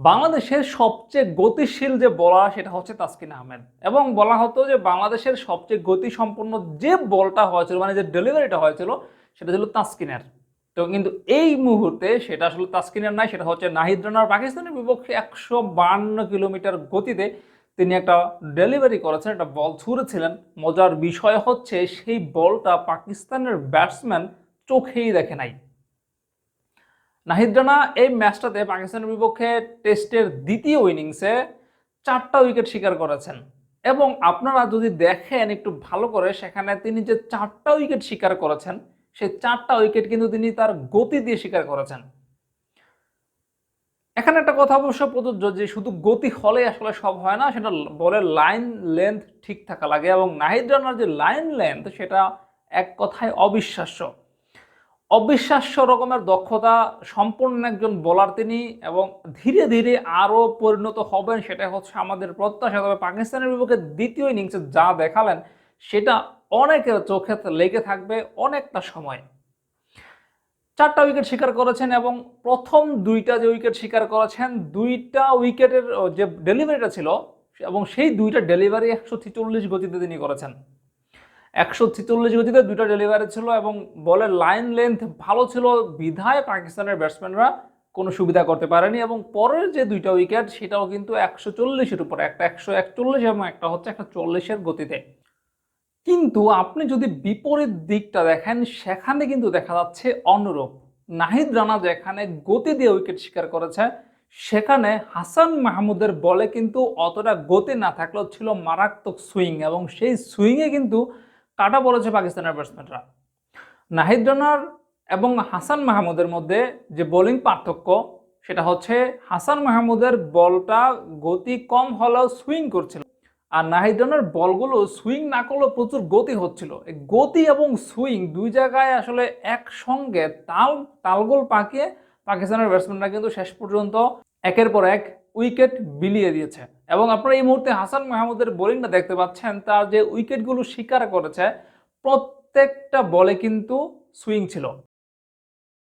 বাংলাদেশের সবচেয়ে গতিশীল যে বলার সেটা হচ্ছে তাসকিন আহমেদ। এবং বলা হতো যে বাংলাদেশের সবচেয়ে গতিসম্পন্ন যে বলটা হয়েছিল মানে যে ডেলিভারিটা হয়েছিল, সেটা ছিল তাসকিনের। তো কিন্তু এই মুহূর্তে সেটা আসলে তাসকিনের নাই সেটা হচ্ছে নাহিদ রানার পাকিস্তানের বিপক্ষে একশো বান্ন কিলোমিটার গতিতে তিনি একটা ডেলিভারি করেছেন, একটা বল ছুঁড়েছিলেন। মজার বিষয় হচ্ছে সেই বলটা পাকিস্তানের ব্যাটসম্যান চোখেই দেখে নাই। নাহিদ রানা এই ম্যাচটাতে পাকিস্তানের বিপক্ষে টেস্টের দ্বিতীয় ইনিংসে চারটা উইকেট শিকার করেছেন। এবং আপনারা যদি দেখেন একটু ভালো করে, সেখানে তিনি যে চারটা উইকেট শিকার করেছেন, সেই চারটা উইকেট কিন্তু তিনি তার গতি দিয়ে শিকার করেছেন। এখানে একটা কথা অবশ্য প্রযোজ্য যে শুধু গতি হলে আসলে সব হয় না, সেটা বলের লাইন লেন্থ ঠিক থাকা লাগে। এবং নাহিদ রানার যে লাইন লেন্থ, সেটা এক কথায় অবিশ্বাস্য। অবিশ্বাস্য রকমের দক্ষতা সম্পূর্ণ একজন বোলার তিনি এবং ধীরে ধীরে আরও পরিণত হবেন সেটা হচ্ছে আমাদের প্রত্যাশা। তবে পাকিস্তানের বিপক্ষে দ্বিতীয় ইনিংসে যা দেখালেন, সেটা অনেকের চোখে লেগে থাকবে অনেকটা সময়। চারটা উইকেট শিকার করেছেন এবং প্রথম দুইটা যে উইকেট শিকার করেছেন, দুইটা উইকেটের যে ডেলিভারিটা ছিল, এবং সেই দুইটা ডেলিভারি একশো ছেচল্লিশ গতিতে তিনি করেছেন। একশো ছেচল্লিশ গতিতে দুইটা ডেলিভারি ছিল এবং বলের লাইন লেন্থ ভালো ছিল, বিধায় পাকিস্তানের ব্যাটসম্যানরা কোনো সুবিধা করতে পারেনি এবং পরের যে দুইটা উইকেট সেটাও কিন্তু একশো চল্লিশের উপরে, একটা একশো একচল্লিশ এবং একটা হচ্ছে একটা চল্লিশের গতিতে। কিন্তু আপনি যদি বিপরীত দিকটা দেখেন, সেখানে কিন্তু দেখা যাচ্ছে অনুরূপ। নাহিদ রানা যেখানে গতি দিয়ে উইকেট শিকার করেছে, সেখানে হাসান মাহমুদের বলে কিন্তু অতটা গতি না থাকলেও ছিল মারাত্মক সুইং এবং সেই সুইংয়ে কিন্তু কাটা পড়েছে পাকিস্তানের ব্যাটসম্যানরা নাহিদ রানার এবং হাসান মাহমুদের মধ্যে যে বোলিং পার্থক্য, সেটা হচ্ছে হাসান মাহমুদের বলটা গতি কম হলেও সুইং করছিল। আর নাহিদ রানার বলগুলো সুইং না করলেও প্রচুর গতি হচ্ছিল। গতি এবং সুইং দুই জায়গায় আসলে একসঙ্গে তাল, তালগোল পাকিয়ে পাকিস্তানের ব্যাটসম্যানরা কিন্তু শেষ পর্যন্ত একের পর এক উইকেট বিলিয়ে দিয়েছে। এবং আপনারা এই মুহূর্তে হাসান মাহমুদের বোলিংটা দেখতে পাচ্ছেন, তার যে উইকেটগুলো শিকার করেছে, প্রত্যেকটা বলে কিন্তু সুইং ছিল।